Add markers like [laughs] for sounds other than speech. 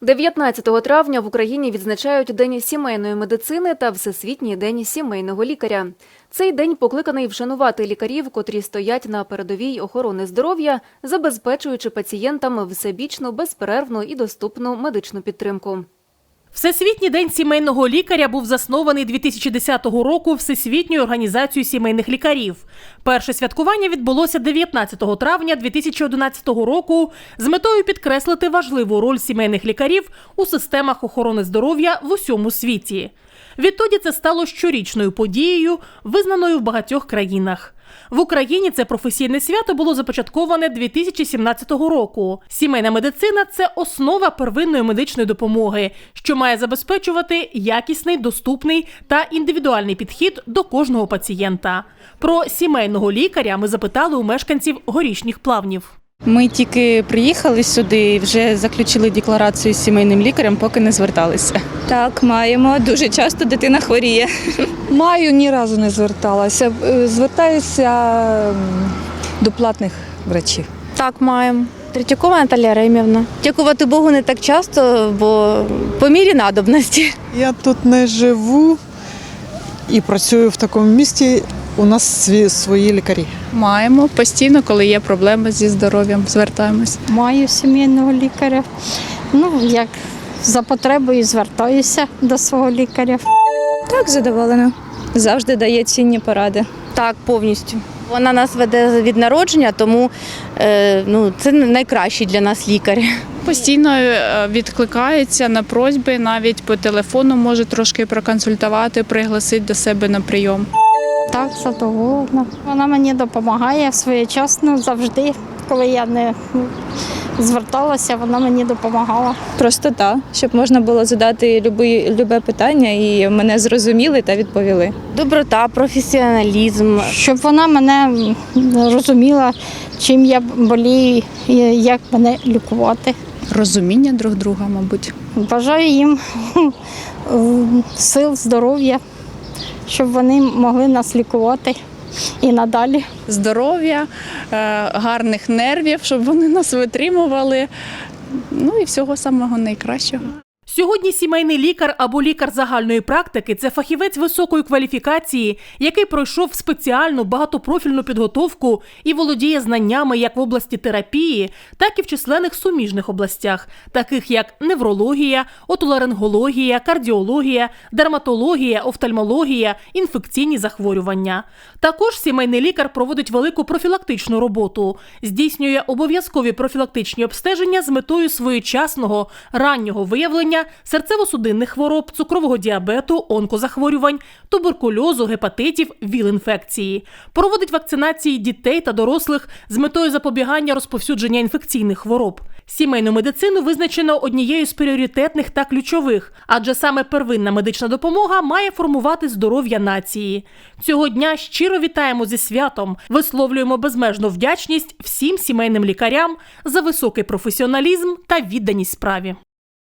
19 травня в Україні відзначають День сімейної медицини та Всесвітній день сімейного лікаря. Цей день покликаний вшанувати лікарів, котрі стоять на передовій охорони здоров'я, забезпечуючи пацієнтам всебічну, безперервну і доступну медичну підтримку. Всесвітній день сімейного лікаря був заснований 2010 року Всесвітньою організацією сімейних лікарів. Перше святкування відбулося 19 травня 2011 року з метою підкреслити важливу роль сімейних лікарів у системах охорони здоров'я в усьому світі. Відтоді це стало щорічною подією, визнаною в багатьох країнах. В Україні це професійне свято було започатковане 2017 року. Сімейна медицина це основа первинної медичної допомоги, що має забезпечувати якісний, доступний та індивідуальний підхід до кожного пацієнта. Про сімейного лікаря ми запитали у мешканців горішніх плавнів. Ми тільки приїхали сюди і вже заключили декларацію з сімейним лікарем, поки не зверталися. Так, маємо. Дуже часто дитина хворіє. Маю ні разу не зверталася. Е, Звертаюся до платних врачів. Так, маємо. Третьякова Наталія Ремівна. Дякувати Богу, не так часто, бо по мірі надобності. Я тут не живу і працюю в такому місті. У нас свої, свої лікарі. Маємо постійно, коли є проблеми зі здоров'ям, звертаємось. Маю сімейного лікаря. Ну, як за потребою звертаюся до свого лікаря. Так, задоволена. Завжди дає цінні поради. Так, повністю. Вона нас веде від народження, тому е, ну, це найкращий для нас лікар. Постійно е, відкликається на просьби, навіть по телефону може трошки проконсультувати, пригласити до себе на прийом. Так, задоволена. Вона мені допомагає своєчасно завжди. Коли я не зверталася, вона мені допомагала. Простота, щоб можна було задати любі, любе питання і мене зрозуміли та відповіли. Доброта, професіоналізм. Щоб вона мене розуміла, чим я болію, і як мене лікувати. Розуміння друг друга, мабуть. Бажаю їм [laughs] сил, здоров'я, щоб вони могли нас лікувати і надалі. Здоров'я, е, гарних нервів, щоб вони нас витримували. Ну і всього самого найкращого. Сьогодні сімейний лікар або лікар загальної практики це фахівець високої кваліфікації, який пройшов спеціальну багатопрофільну підготовку і володіє знаннями як в області терапії, так і в численних суміжних областях, таких як неврологія, отоларингологія, кардіологія, дерматологія, офтальмологія, інфекційні захворювання. Також сімейний лікар проводить велику профілактичну роботу, здійснює обов'язкові профілактичні обстеження з метою своєчасного раннього виявлення серцево-судинних хвороб, цукрового діабету, онкозахворювань, туберкульозу, гепатитів, ВІЛ-інфекції. Проводить вакцинації дітей та дорослих з метою запобігання розповсюдження інфекційних хвороб. Сімейну медицину визначено однією з пріоритетних та ключових, адже саме первинна медична допомога має формувати здоров'я нації. Цього дня щиро вітаємо зі святом, висловлюємо безмежну вдячність всім сімейним лікарям за високий професіоналізм та відданість справі.